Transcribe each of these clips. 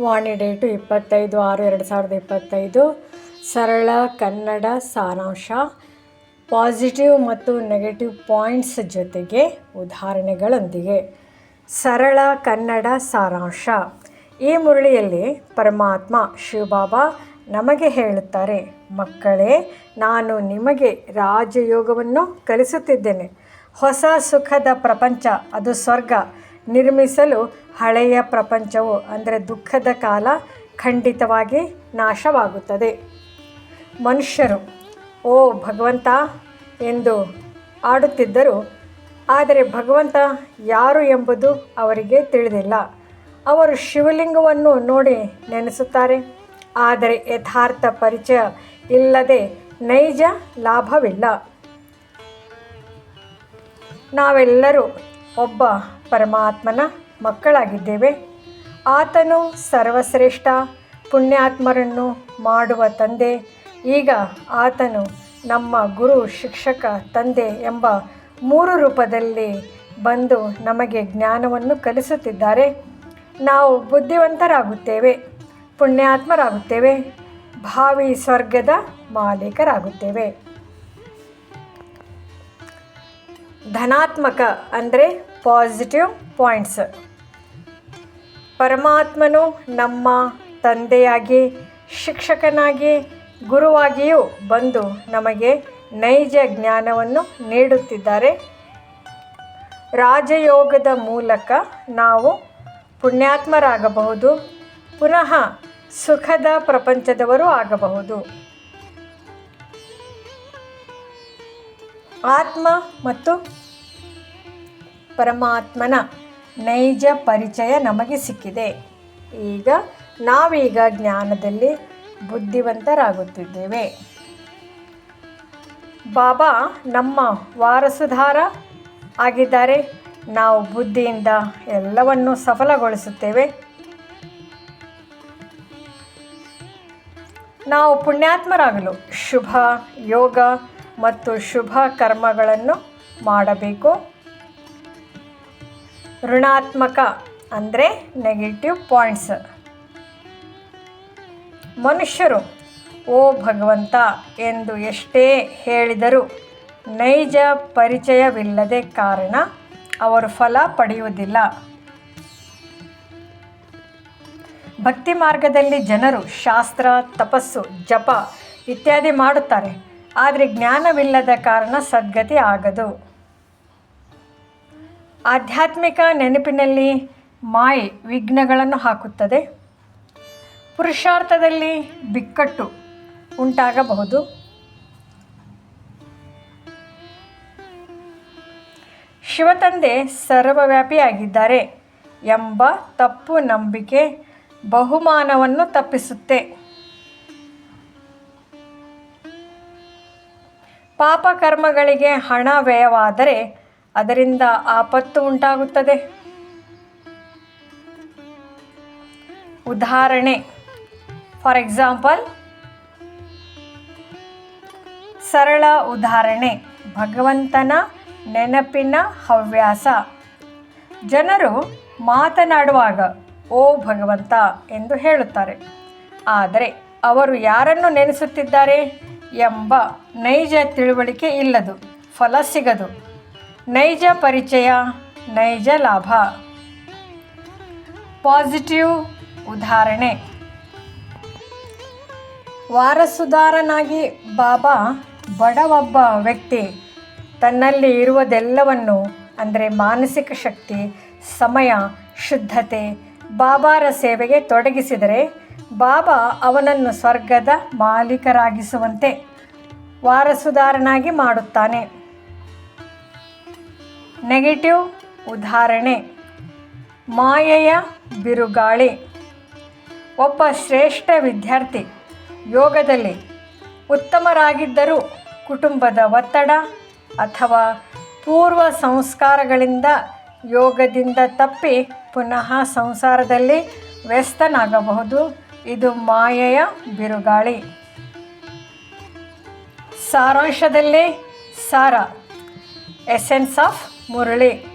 ವಾಣಿ date ಇಪ್ಪತ್ತೈದು ಆರು ಎರಡು ಸಾವಿರದ ಇಪ್ಪತ್ತೈದು. ಸರಳ ಕನ್ನಡ ಸಾರಾಂಶ. ಪಾಸಿಟಿವ್ ಮತ್ತು ನೆಗೆಟಿವ್ ಪಾಯಿಂಟ್ಸ್ ಜೊತೆಗೆ ಉದಾಹರಣೆಗಳೊಂದಿಗೆ. ಸರಳ ಕನ್ನಡ ಸಾರಾಂಶ. ಈ ಮುರಳಿಯಲ್ಲಿ ಪರಮಾತ್ಮ ಶಿವಬಾಬಾ ನಮಗೆ ಹೇಳುತ್ತಾರೆ, ಮಕ್ಕಳೇ, ನಾನು ನಿಮಗೆ ರಾಜಯೋಗವನ್ನು ಕಲಿಸುತ್ತಿದ್ದೇನೆ. ಹೊಸ ಸುಖದ ಪ್ರಪಂಚ, ಅದು ಸ್ವರ್ಗ. ನಿರ್ಮಿಸಲು ಹಳೆಯ ಪ್ರಪಂಚವು, ಅಂದರೆ ದುಃಖದ ಕಾಲ, ಖಂಡಿತವಾಗಿ ನಾಶವಾಗುತ್ತದೆ. ಮನುಷ್ಯರು, ಓ ಭಗವಂತ ಎಂದು ಆಡುತ್ತಿದ್ದರು, ಆದರೆ ಭಗವಂತ ಯಾರು ಎಂಬುದು ಅವರಿಗೆ ತಿಳಿದಿಲ್ಲ. ಅವರು ಶಿವಲಿಂಗವನ್ನು ನೋಡಿ ನೆನೆಸುತ್ತಾರೆ, ಆದರೆ ಯಥಾರ್ಥ ಪರಿಚಯ ಇಲ್ಲದೆ ನೈಜ ಲಾಭವಿಲ್ಲ. ನಾವೆಲ್ಲರೂ ಒಬ್ಬ ಪರಮಾತ್ಮನ ಮಕ್ಕಳಾಗಿದ್ದೇವೆ. ಆತನು ಸರ್ವಶ್ರೇಷ್ಠ, ಪುಣ್ಯಾತ್ಮರನ್ನು ಮಾಡುವ ತಂದೆ. ಈಗ ಆತನು ನಮ್ಮ ಗುರು ಶಿಕ್ಷಕ ತಂದೆ ಎಂಬ ಮೂರು ರೂಪದಲ್ಲಿ ಬಂದು ನಮಗೆ ಜ್ಞಾನವನ್ನು ಕಲಿಸುತ್ತಿದ್ದಾರೆ. ನಾವು ಬುದ್ಧಿವಂತರಾಗುತ್ತೇವೆ, ಪುಣ್ಯಾತ್ಮರಾಗುತ್ತೇವೆ, ಭಾವಿ ಸ್ವರ್ಗದ ಮಾಲೀಕರಾಗುತ್ತೇವೆ. ಧನಾತ್ಮಕ ಅಂದರೆ ಪಾಸಿಟಿವ್ ಪಾಯಿಂಟ್ಸ್ ಪರಮಾತ್ಮನು ನಮ್ಮ ತಂದೆಯಾಗಿ, ಶಿಕ್ಷಕನಾಗಿ, ಗುರುವಾಗಿಯೂ ಬಂದು ನಮಗೆ ನೈಜ ಜ್ಞಾನವನ್ನು ನೀಡುತ್ತಿದ್ದಾರೆ. ರಾಜಯೋಗದ ಮೂಲಕ ನಾವು ಪುಣ್ಯಾತ್ಮರಾಗಬಹುದು, ಪುನಃ ಸುಖದ ಪ್ರಪಂಚದವರು ಆಗಬಹುದು. ಆತ್ಮ ಮತ್ತು ಪರಮಾತ್ಮನ ನೈಜ ಪರಿಚಯ ನಮಗೆ ಸಿಕ್ಕಿದೆ. ಈಗ ನಾವೀಗ ಜ್ಞಾನದಲ್ಲಿ ಬುದ್ಧಿವಂತರಾಗುತ್ತಿದ್ದೇವೆ. ಬಾಬಾ ನಮ್ಮ ವಾರಸುದಾರ ಆಗಿದ್ದಾರೆ. ನಾವು ಬುದ್ಧಿಯಿಂದ ಎಲ್ಲವನ್ನು ಸಫಲಗೊಳಿಸುತ್ತೇವೆ. ನಾವು ಪುಣ್ಯಾತ್ಮರಾಗಲು ಶುಭ, ಯೋಗ ಮತ್ತು ಶುಭ ಕರ್ಮಗಳನ್ನು ಮಾಡಬೇಕು. ಋಣಾತ್ಮಕ ಅಂದರೆ ನೆಗೆಟಿವ್ ಪಾಯಿಂಟ್ಸ್ ಮನುಷ್ಯರು, ಓ ಭಗವಂತ ಎಂದು ಎಷ್ಟೇ ಹೇಳಿದರೂ ನೈಜ ಪರಿಚಯವಿಲ್ಲದೆ ಕಾರಣ ಅವರು ಫಲ ಪಡೆಯುವುದಿಲ್ಲ. ಭಕ್ತಿ ಮಾರ್ಗದಲ್ಲಿ ಜನರು ಶಾಸ್ತ್ರ, ತಪಸ್ಸು, ಜಪ ಇತ್ಯಾದಿ ಮಾಡುತ್ತಾರೆ. ಆದರೆ ಜ್ಞಾನವಿಲ್ಲದ ಕಾರಣ ಸದ್ಗತಿ ಆಗದು. ಆಧ್ಯಾತ್ಮಿಕ ನೆನಪಿನಲ್ಲಿ ಮಾಯೆ ವಿಘ್ನಗಳನ್ನು ಹಾಕುತ್ತದೆ. ಪುರುಷಾರ್ಥದಲ್ಲಿ ಬಿಕ್ಕಟ್ಟು ಉಂಟಾಗಬಹುದು. ಶಿವತಂದೆ ಸರ್ವವ್ಯಾಪಿಯಾಗಿದ್ದಾರೆ ಎಂಬ ತಪ್ಪು ನಂಬಿಕೆ ಬಹುಮಾನವನ್ನು ತಪ್ಪಿಸುತ್ತೆ. ಪಾಪ ಕರ್ಮಗಳಿಗೆ ಹಣ ವ್ಯಯವಾದರೆ ಅದರಿಂದ ಆಪತ್ತು ಉಂಟಾಗುತ್ತದೆ. ಉದಾಹರಣೆ, ಫಾರ್ ಎಕ್ಸಾಂಪಲ್, ಸರಳ ಉದಾಹರಣೆ, ಭಗವಂತನ ನೆನಪಿನ ಹವ್ಯಾಸ. ಜನರು ಮಾತನಾಡುವಾಗ, ಓ ಭಗವಂತ ಎಂದು ಹೇಳುತ್ತಾರೆ. ಆದರೆ ಅವರು ಯಾರನ್ನು ನೆನೆಸುತ್ತಿದ್ದಾರೆ? ಎಂಬ ನೈಜ ತಿಳುವಳಿಕೆ ಇಲ್ಲದು, ಫಲ ಸಿಗದು. ನೈಜ ಪರಿಚಯ, ನೈಜ ಲಾಭ. ಪಾಸಿಟಿವ್ ಉದಾಹರಣೆ. ವಾರಸುದಾರನಾಗಿ ಬಾಬಾ ಬಡ ಒಬ್ಬ ವ್ಯಕ್ತಿ. ತನ್ನಲ್ಲಿ ಇರುವುದೆಲ್ಲವನ್ನು, ಅಂದರೆ ಮಾನಸಿಕ ಶಕ್ತಿ, ಸಮಯ, ಶುದ್ಧತೆ, ಬಾಬಾರ ಸೇವೆಗೆ ತೊಡಗಿಸಿದರೆ ಬಾಬಾ ಅವನನ್ನು ಸ್ವರ್ಗದ ಮಾಲೀಕರಾಗಿಸುವಂತೆ ವಾರಸುದಾರನಾಗಿ ಮಾಡುತ್ತಾನೆ. ನೆಗೆಟಿವ್ ಉದಾಹರಣೆ, ಮಾಯೆಯ ಬಿರುಗಾಳಿ. ಒಬ್ಬ ಶ್ರೇಷ್ಠ ವಿದ್ಯಾರ್ಥಿ ಯೋಗದಲ್ಲಿ ಉತ್ತಮರಾಗಿದ್ದರೂ ಕುಟುಂಬದ ಒತ್ತಡ ಅಥವಾ ಪೂರ್ವ ಸಂಸ್ಕಾರಗಳಿಂದ ಯೋಗದಿಂದ ತಪ್ಪಿ ಪುನಃ ಸಂಸಾರದಲ್ಲಿ ವ್ಯಸ್ತನಾಗಬಹುದು. ಇದು ಮಾಯೆಯ ಬಿರುಗಾಳಿ. ಸಾರಾಂಶದಲ್ಲಿ ಸಾರ, ಎಸೆನ್ಸ್ ಆಫ್ ಮುರಳಿ.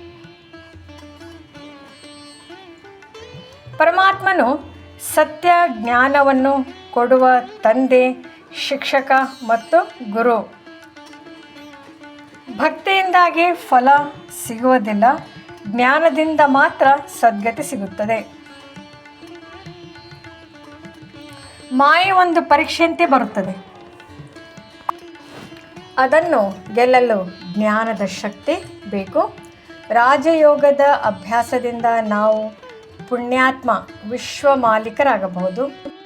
ಪರಮಾತ್ಮನು ಸತ್ಯ ಜ್ಞಾನವನ್ನು ಕೊಡುವ ತಂದೆ, ಶಿಕ್ಷಕ ಮತ್ತು ಗುರು. ಭಕ್ತಿಯಿಂದಾಗಿ ಫಲ ಸಿಗುವುದಿಲ್ಲ, ಜ್ಞಾನದಿಂದ ಮಾತ್ರ ಸದ್ಗತಿ ಸಿಗುತ್ತದೆ. ಮಾಯೆ ಒಂದು ಪರೀಕ್ಷೆಯಂತೆ ಬರುತ್ತದೆ. ಅದನ್ನು ಗೆಲ್ಲಲು ಜ್ಞಾನದ ಶಕ್ತಿ ಬೇಕು. ರಾಜಯೋಗದ ಅಭ್ಯಾಸದಿಂದ ನಾವು ಪುಣ್ಯಾತ್ಮ ವಿಶ್ವ ಮಾಲೀಕರಾಗಬಹುದು.